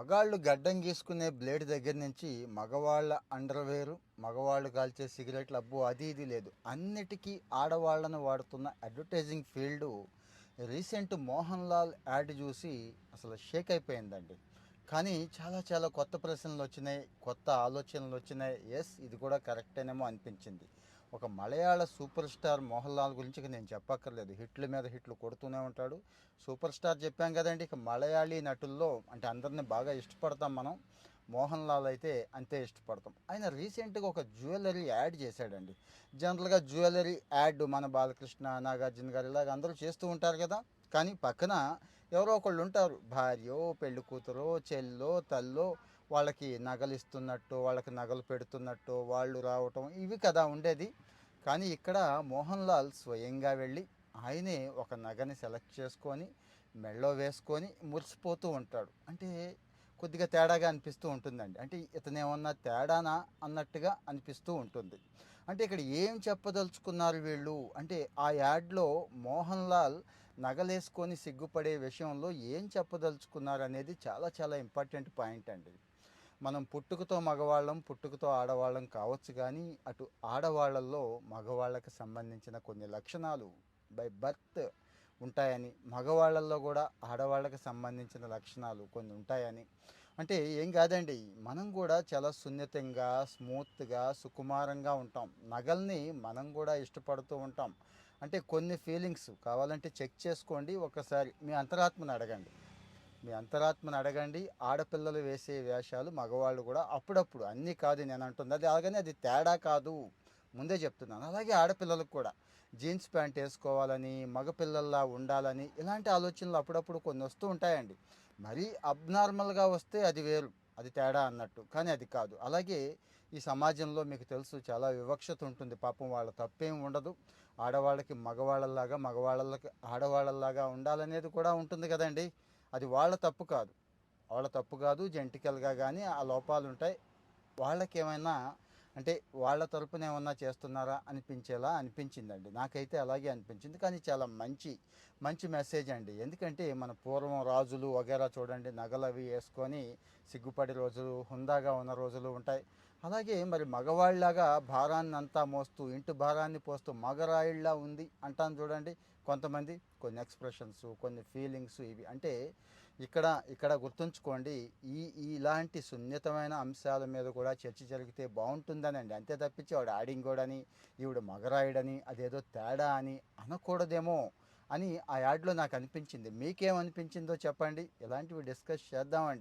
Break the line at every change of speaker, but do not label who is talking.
మగాళ్ళు గడ్డం గీసుకునే బ్లేడ్ దగ్గర నుంచి మగవాళ్ళ అండర్వేరు మగవాళ్ళు కాల్చే సిగరెట్లు అబ్బు అది ఇది లేదు. అన్నిటికీ ఆడవాళ్ళను వాడుతున్న advertising field recent Mohan Lal ad చూసి అసలు షేక్ అయిపోయిందండి. కానీ చాలా చాలా కొత్త ప్రశ్నలు వచ్చినాయి కొత్త ఆలోచనలు వచ్చినాయి. ఎస్ ఇది కూడా కరెక్టేనేమో అనిపించింది. ఒక మలయాళ సూపర్ స్టార్ మోహన్ లాల్ గురించి ఇక నేను చెప్పక్కర్లేదు. హిట్ల మీద హిట్లు కొడుతూనే ఉంటాడు. సూపర్ స్టార్ చెప్పాం కదండి ఇక మలయాళీ నటుల్లో అంటే అందరిని బాగా ఇష్టపడతాం మనం. మోహన్ లాల్ అయితే అంతే ఇష్టపడతాం. ఆయన రీసెంట్గా ఒక జ్యువెలరీ యాడ్ చేశాడండి. జనరల్గా జ్యువెలరీ యాడ్ మన బాలకృష్ణ నాగార్జున గారు ఇలాగ అందరూ చేస్తూ ఉంటారు కదా. కానీ పక్కన ఎవరో ఒకళ్ళు ఉంటారు. భార్యో పెళ్ళి కూతురో చెల్లో తల్లో వాళ్ళకి నగలు ఇస్తున్నట్టు వాళ్ళకి నగలు పెడుతున్నట్టు వాళ్ళు రావటం ఇవి కదా ఉండేది. కానీ ఇక్కడ మోహన్ లాల్ స్వయంగా వెళ్ళి ఆయనే ఒక నగని సెలెక్ట్ చేసుకొని మెళ్ళో వేసుకొని మురిసిపోతూ ఉంటాడు. అంటే కొద్దిగా తేడాగా అనిపిస్తూ ఉంటుందండి. అంటే ఇతనేమన్నా తేడానా అన్నట్టుగా అనిపిస్తూ ఉంటుంది. అంటే ఇక్కడ ఏం చెప్పదలుచుకున్నారు వీళ్ళు? అంటే ఆ యాడ్లో మోహన్ లాల్ నగలేసుకొని సిగ్గుపడే విషయంలో ఏం చెప్పదలుచుకున్నారు అనేది చాలా చాలా ఇంపార్టెంట్ పాయింట్ అండి. మనం పుట్టుకతో మగవాళ్ళం పుట్టుకతో ఆడవాళ్ళం కావచ్చు కానీ అటు ఆడవాళ్ళల్లో మగవాళ్ళకి సంబంధించిన కొన్ని లక్షణాలు బై బర్త్ ఉంటాయని మగవాళ్ళల్లో కూడా ఆడవాళ్ళకి సంబంధించిన లక్షణాలు కొన్ని ఉంటాయని. అంటే ఏం కాదండి మనం కూడా చాలా సున్నితంగా స్మూత్గా సుకుమారంగా ఉంటాం. నగల్ని మనం కూడా ఇష్టపడుతూ ఉంటాం. అంటే కొన్ని ఫీలింగ్స్ కావాలంటే చెక్ చేసుకోండి. ఒకసారి మీ అంతరాత్మను అడగండి. మీ అంతరాత్మను అడగండి. ఆడపిల్లలు వేసే వేషాలు మగవాళ్ళు కూడా అప్పుడప్పుడు అన్నీ కాదు నేను అంటుంది. అది అలాగనే అది తేడా కాదు. ముందే చెప్తున్నాను. అలాగే ఆడపిల్లలకు కూడా. జీన్స్ ప్యాంట్ వేసుకోవాలని మగపిల్లల్లా ఉండాలని ఇలాంటి ఆలోచనలు అప్పుడప్పుడు కొన్ని వస్తూ ఉంటాయండి. మరీ అబ్నార్మల్గా వస్తే అది వేరు. అది తేడా అన్నట్టు. కానీ అది కాదు. అలాగే ఈ సమాజంలో మీకు తెలుసు చాలా వివక్షత ఉంటుంది. పాపం వాళ్ళ తప్పేం ఉండదు. ఆడవాళ్ళకి మగవాళ్ళలాగా మగవాళ్ళకి ఆడవాళ్ళలాగా ఉండాలనేది కూడా ఉంటుంది కదండి. అది వాళ్ళ తప్పు కాదు. వాళ్ళ తప్పు కాదు జెంటికల్గా కానీ ఆ లోపాలు ఉంటాయి వాళ్ళకి ఏమైనా అంటే వాళ్ళ తరపున ఏమన్నా చేస్తున్నారా అనిపించేలా అనిపించిందండి. నాకైతే అలాగే అనిపించింది. కానీ చాలా మంచి మంచి మెసేజ్ అండి. ఎందుకంటే మన పూర్వం రాజులు వగేరా చూడండి నగలు అవి వేసుకొని సిగ్గుపడే రోజులు హుందాగా ఉన్న రోజులు ఉంటాయి. అలాగే మరి మగవాళ్ళలాగా భారాన్ని అంతా మోస్తూ ఇంటి భారాన్ని పోస్తూ మగరాయిళ్ళ ఉంది అంటాను చూడండి. కొంతమంది కొన్ని ఎక్స్ప్రెషన్స్ కొన్ని ఫీలింగ్స్ ఇవి. అంటే ఇక్కడ ఇక్కడ గుర్తుంచుకోండి ఈ ఇలాంటి సున్నితమైన అంశాల మీద కూడా చర్చ జరిగితే బాగుంటుందనండి. అంతే తప్పించి ఆవిడ ఆడింగోడని ఈవిడ మగరాయుడని అదేదో తేడా అని అనకూడదేమో అని ఆ యాడ్లో నాకు అనిపించింది. మీకేమనిపించిందో చెప్పండి. ఇలాంటివి డిస్కస్ చేద్దామండి.